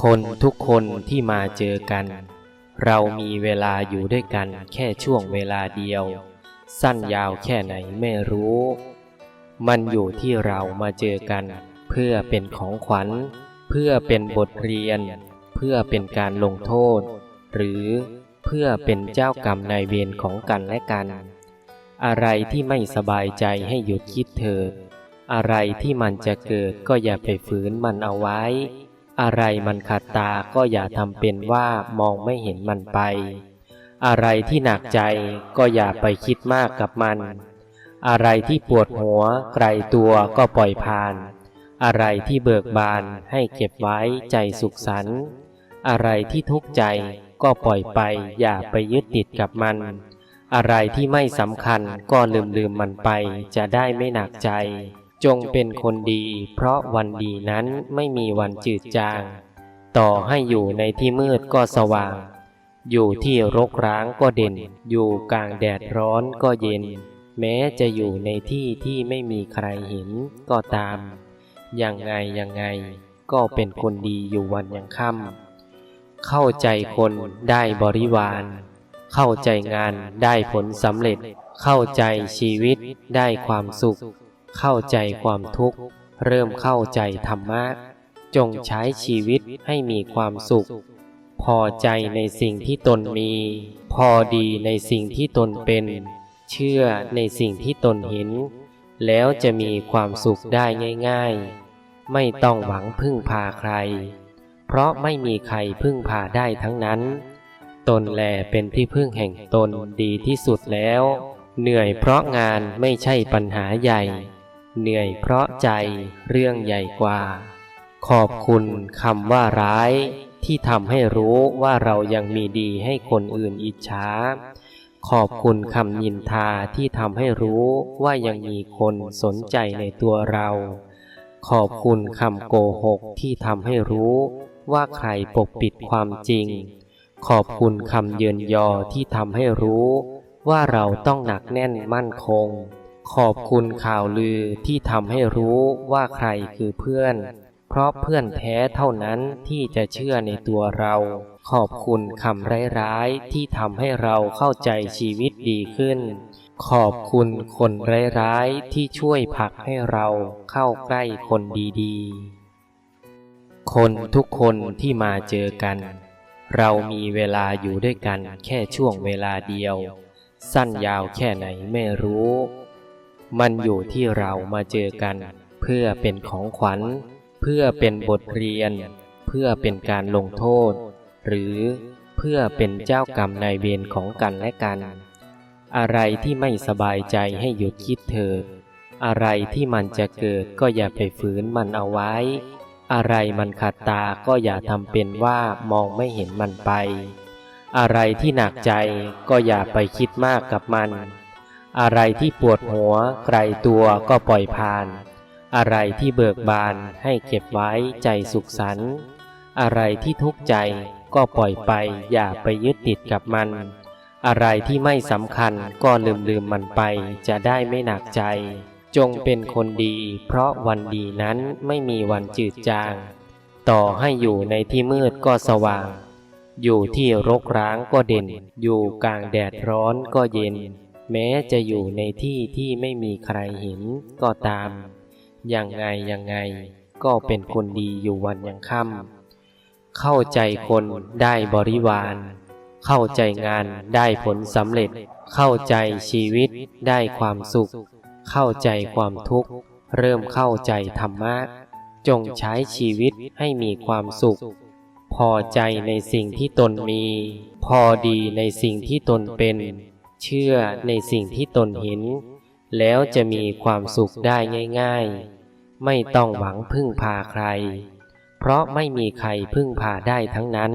คนทุกคนที่มาเจอกัน เรามีเวลาอยู่ด้วยกันแค่ช่วงเวลาเดียว สั้นยาวแค่ไหนไม่รู้ มันอยู่ที่เรามาเจอกัน เพื่อเป็นของขวัญ เพื่อเป็นบทเรียน เพื่อเป็นการลงโทษ หรือเพื่อเป็นเจ้ากรรมนายเวรของกันและกัน อะไรที่ไม่สบายใจให้หยุดคิดเถิดอะไรที่มันจะเกิดก็อย่าไปฝืนมันเอาไว้ อะไรมันขัดตาก็อย่าทำเป็นว่ามองไม่เห็นมันไป อะไรที่หนักใจก็อย่าไปคิดมากกับมัน อะไรที่ปวดหัวไกลตัวก็ปล่อยผ่าน อะไรที่เบิกบานให้เก็บไว้ใจสุขสันต์อะไรที่ทุกข์ใจก็ปล่อยไปอย่าไปยึดติดกับมัน อะไรที่ไม่สำคัญก็ลืมลืมมันไปจะได้ไม่หนักใจ จงเป็นคนดี เพราะวันดีนั้นไม่มีวันจืดจาง ต่อให้อยู่ในที่มืดก็สว่าง อยู่ที่รกร้างก็เด่น อยู่กลางแดดร้อนก็เย็น แม้จะอยู่ในที่ที่ไม่มีใครเห็นก็ตามยังไงยังไง ก็เป็นคนดีอยู่วันยังค่ำเข้าใจคนได้บริวาร เข้าใจงานได้ผลสำเร็จ เข้าใจชีวิตได้ความสุข เข้าใจความทุกข์ เริ่มเข้าใจธรรมะ จงใช้ชีวิตให้มีความสุข พอใจในสิ่งที่ตนมี พอดีในสิ่งที่ตนเป็น เชื่อในสิ่งที่ตนเห็น แล้วจะมีความสุขได้ง่าย ๆ ไม่ต้องหวังพึ่งพาใคร เพราะไม่มีใครพึ่งพาได้ทั้งนั้น ตนแลเป็นที่พึ่งแห่งตนดีที่สุดแล้วเหนื่อยเพราะงานไม่ใช่ปัญหาใหญ่ เหนื่อยเพราะใจเรื่องใหญ่กว่า ขอบคุณคำว่าร้ายที่ทำให้รู้ว่าเรายังมีดีให้คนอื่นอิจฉา ขอบคุณคำยินทาที่ทำให้รู้ว่ายังมีคนสนใจในตัวเรา ขอบคุณคำโกหกที่ทำให้รู้ว่าใครปกปิดความจริง ขอบคุณคำเยินยอที่ทำให้รู้ว่าเราต้องหนักแน่นมั่นคง ขอบคุณข่าวลือที่ทำให้รู้ว่าใครคือเพื่อน เพราะเพื่อนแท้เท่านั้นที่จะเชื่อในตัวเรา ขอบคุณคำร้ายๆที่ทำให้เราเข้าใจชีวิตดีขึ้น ขอบคุณคนร้ายๆที่ช่วยผลักให้เราเข้าใกล้คนดีๆ คนทุกคนที่มาเจอกัน เรามีเวลาอยู่ด้วยกันแค่ช่วงเวลาเดียว สั้นยาวแค่ไหนไม่รู้ มันอยู่ที่เรามาเจอกัน เพื่อเป็นของขวัญ เพื่อเป็นบทเรียน เพื่อเป็นการลงโทษ หรือเพื่อเป็นเจ้ากรรมนายเวรของกันและกัน อะไรที่ไม่สบายใจให้หยุดคิดเถิดอะไรที่มันจะเกิดก็อย่าไปฝืนมันเอาไว้ อะไรมันขัดตาก็อย่าทำเป็นว่ามองไม่เห็นมันไป อะไรที่หนักใจก็อย่าไปคิดมากกับมัน อะไรที่ปวดหัวไกลตัวก็ปล่อยผ่าน อะไรที่เบิกบานให้เก็บไว้ใจสุขสันต์อะไรที่ทุกข์ใจก็ปล่อยไปอย่าไปยึดติดกับมัน อะไรที่ไม่สำคัญก็ลืมลืมมันไปจะได้ไม่หนักใจ จงเป็นคนดี เพราะวันดีนั้นไม่มีวันจืดจาง ต่อให้อยู่ในที่มืดก็สว่าง อยู่ที่รกร้างก็เด่น อยู่กลางแดดร้อนก็เย็น แม้จะอยู่ในที่ที่ไม่มีใครเห็นก็ตามยังไงยังไงก็เป็นคนดีอยู่วันยังค่ำเข้าใจคนได้บริวาร เข้าใจงานได้ผลสำเร็จ เข้าใจชีวิตได้ความสุข เข้าใจความทุกข์ เริ่มเข้าใจธรรมะ จงใช้ชีวิตให้มีความสุข พอใจในสิ่งที่ตนมี พอดีในสิ่งที่ตนเป็น เชื่อในสิ่งที่ตนเห็น แล้วจะมีความสุขได้ง่าย ๆ ไม่ต้องหวังพึ่งพาใคร เพราะไม่มีใครพึ่งพาได้ทั้งนั้น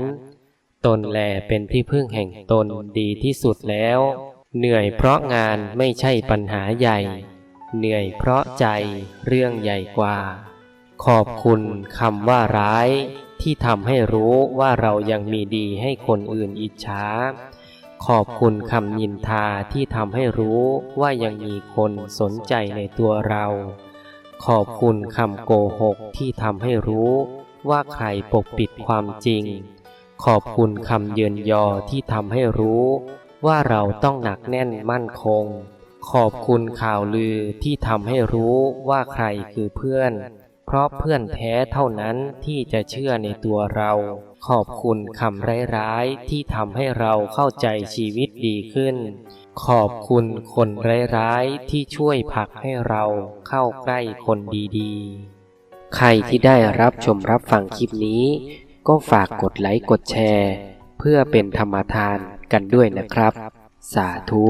ตนแลเป็นที่พึ่งแห่งตนดีที่สุดแล้ว เหนื่อยเพราะงานไม่ใช่ปัญหาใหญ่ เหนื่อยเพราะใจเรื่องใหญ่กว่า ขอบคุณคำว่าร้ายที่ทำให้รู้ว่าเรายังมีดีให้คนอื่นอิจฉา ขอบคุณคำยินทาที่ทำให้รู้ว่ายังมีคนสนใจในตัวเรา ขอบคุณคำโกหกที่ทำให้รู้ว่าใครปกปิดความจริง ขอบคุณคำเยือนยอที่ทำให้รู้ว่าเราต้องหนักแน่นมั่นคง ขอบคุณข่าวลือที่ทำให้รู้ว่าใครคือเพื่อน เพราะเพื่อนแท้เท่านั้นที่จะเชื่อในตัวเรา ขอบคุณคำร้ายๆที่ทำให้เราเข้าใจชีวิตดีขึ้น ขอบคุณคนร้ายๆที่ช่วยผลักให้เราเข้าใกล้คนดีๆ ใครที่ได้รับชมรับฟังคลิปนี้ ก็ฝากกดไลค์กดแชร์ เพื่อเป็นธรรมทานกันด้วยนะครับ สาธุ